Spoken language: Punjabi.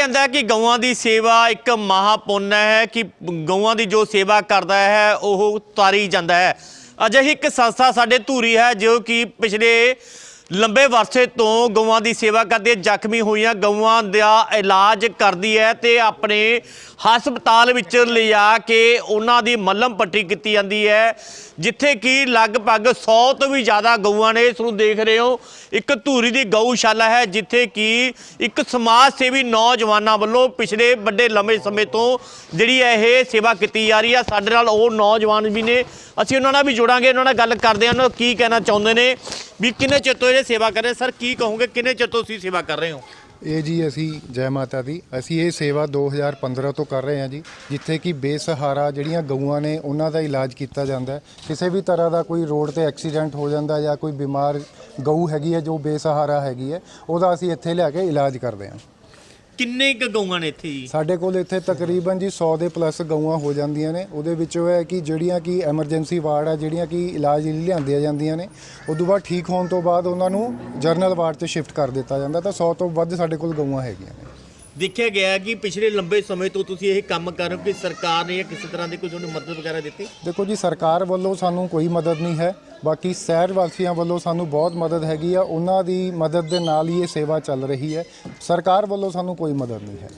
ਜਾਂਦਾ ਹੈ ਕਿ ਗਊਆਂ ਦੀ ਸੇਵਾ ਇੱਕ ਮਹਾਪੁੰਨ ਹੈ ਕਿ ਗਊਆਂ ਦੀ ਜੋ ਸੇਵਾ ਕਰਦਾ ਹੈ, ਉਹ ਤਾਰੀ ਜਾਂਦਾ ਹੈ। ਅਜਿਹੀ ਇੱਕ ਸੰਸਥਾ ਸਾਡੇ ਧੂਰੀ ਹੈ, ਜੋ ਕਿ ਪਿਛਲੇ ਲੰਬੇ ਵਰਸੇ ਤੋਂ ਗਊਆਂ ਦੀ ਸੇਵਾ ਕਰਦੀ ਹੈ ਜ਼ਖਮੀ ਹੋਈਆਂ ਗਊਆਂ ਦਾ ਇਲਾਜ ਕਰਦੀ ਹੈ ਤੇ ਆਪਣੇ ਹਸਪਤਾਲ ਵਿੱਚ ਲਿਜਾ ਕੇ ਉਹਨਾਂ ਦੀ ਮੱਲਮ ਪੱਟੀ ਕੀਤੀ ਜਾਂਦੀ ਹੈ, ਜਿੱਥੇ ਕਿ ਲਗਭਗ 100 ਤੋਂ ਵੀ ਜ਼ਿਆਦਾ ਗਊਆਂ ਨੇ ਇਸ ਨੂੰ ਦੇਖ ਰਹੇ ਹੋ। ਇੱਕ ਧੂਰੀ ਦੀ ਗਊਸ਼ਾਲਾ ਹੈ, ਜਿੱਥੇ ਕਿ ਇੱਕ ਸਮਾਜ ਸੇਵੀ ਨੌਜਵਾਨਾਂ ਵੱਲੋਂ ਪਿਛਲੇ ਵੱਡੇ ਲੰਬੇ ਸਮੇਂ ਤੋਂ ਜਿਹੜੀ ਹੈ ਇਹ ਸੇਵਾ ਕੀਤੀ ਜਾ ਰਹੀ ਹੈ। ਸਾਡੇ ਨਾਲ ਉਹ ਨੌਜਵਾਨ ਵੀ ਨੇ। ਅਸੀਂ ਉਹਨਾਂ ਨਾਲ ਵੀ ਜੁੜਾਂਗੇ, ਉਹਨਾਂ ਨਾਲ ਗੱਲ ਕਰਦੇ ਹਾਂ। ਉਹਨਾਂ ਕੀ ਕਹਿਣਾ ਚਾਹੁੰਦੇ ਨੇ? ਵੀ ਕਿੰਨੇ ਚਿਰ ਤੋਂ ਇਹ ਸੇਵਾ ਕਰ ਰਹੇ? ਸਰ, ਕੀ ਕਹੋਗੇ? ਕਿੰਨੇ ਚਿਰ ਤੋਂ ਤੁਸੀਂ ਸੇਵਾ ਕਰ ਰਹੇ ਹੋ? ਇਹ ਜੀ ਅਸੀਂ, ਜੈ ਮਾਤਾ ਦੀ, ਅਸੀਂ ਇਹ ਸੇਵਾ 2015 ਤੋਂ ਕਰ ਰਹੇ ਹਾਂ ਜੀ, ਜਿੱਥੇ ਕਿ ਬੇਸਹਾਰਾ ਜਿਹੜੀਆਂ ਗਊਆਂ ਨੇ, ਉਹਨਾਂ ਦਾ ਇਲਾਜ ਕੀਤਾ ਜਾਂਦਾ ਹੈ। ਕਿਸੇ ਵੀ ਤਰ੍ਹਾਂ ਦਾ ਕੋਈ ਰੋਡ ਤੇ ਐਕਸੀਡੈਂਟ ਹੋ ਜਾਂਦਾ ਜਾਂ ਕੋਈ ਬਿਮਾਰ ਗਊ ਹੈਗੀ ਹੈ, ਜੋ ਬੇਸਹਾਰਾ ਹੈਗੀ ਹੈ, ਉਹਦਾ ਅਸੀਂ ਇੱਥੇ ਲਿਆ ਕੇ ਇਲਾਜ ਕਰਦੇ ਹਾਂ। ਕਿੰਨੇ ਕੁ ਗਊਆਂ ਨੇ ਇੱਥੇ ਜੀ? ਸਾਡੇ ਕੋਲ ਇੱਥੇ ਤਕਰੀਬਨ ਜੀ 100 ਦੇ ਪਲੱਸ ਗਊਆਂ ਹੋ ਜਾਂਦੀਆਂ ਨੇ। ਉਹਦੇ ਵਿੱਚੋਂ ਹੈ ਕਿ ਜਿਹੜੀਆਂ ਕਿ ਐਮਰਜੈਂਸੀ ਵਾਰਡ ਆ ਜਿਹੜੀਆਂ ਕਿ ਇਲਾਜ ਲਈ ਲਿਆਂਦੀਆਂ ਜਾਂਦੀਆਂ ਨੇ। ਉਦੋਂ ਬਾਅਦ ਠੀਕ ਹੋਣ ਤੋਂ ਬਾਅਦ ਉਹਨਾਂ ਨੂੰ ਜਰਨਲ ਵਾਰਡ 'ਚ ਸ਼ਿਫਟ ਕਰ ਦਿੱਤਾ ਜਾਂਦਾ। ਤਾਂ 100 ਤੋਂ ਵੱਧ ਸਾਡੇ ਕੋਲ ਗਊਆਂ ਹੈਗੀਆਂ ਨੇ। ਦੇਖਿਆ ਗਿਆ ਕਿ ਪਿਛਲੇ ਲੰਬੇ ਸਮੇਂ ਤੋਂ ਤੁਸੀਂ ਇਹ ਕੰਮ ਕਰ ਰਹੇ ਹੋ ਕਿ ਸਰਕਾਰ ਨੇ ਜਾਂ ਕਿਸੇ ਤਰ੍ਹਾਂ ਦੀ ਕੋਈ ਤੁਹਾਨੂੰ ਮਦਦ ਵਗੈਰਾ ਦਿੱਤੀ? ਦੇਖੋ ਜੀ ਸਰਕਾਰ ਵੱਲੋਂ ਸਾਨੂੰ ਕੋਈ ਮਦਦ ਨਹੀਂ ਹੈ। ਬਾਕੀ ਸ਼ਹਿਰ ਵਾਸੀਆਂ ਵੱਲੋਂ ਸਾਨੂੰ ਬਹੁਤ ਮਦਦ ਹੈਗੀ ਆ। ਉਹਨਾਂ ਦੀ ਮਦਦ ਦੇ ਨਾਲ ਹੀ ਇਹ ਸੇਵਾ ਚੱਲ ਰਹੀ ਹੈ। ਸਰਕਾਰ ਵੱਲੋਂ ਸਾਨੂੰ ਕੋਈ ਮਦਦ ਨਹੀਂ ਹੈ।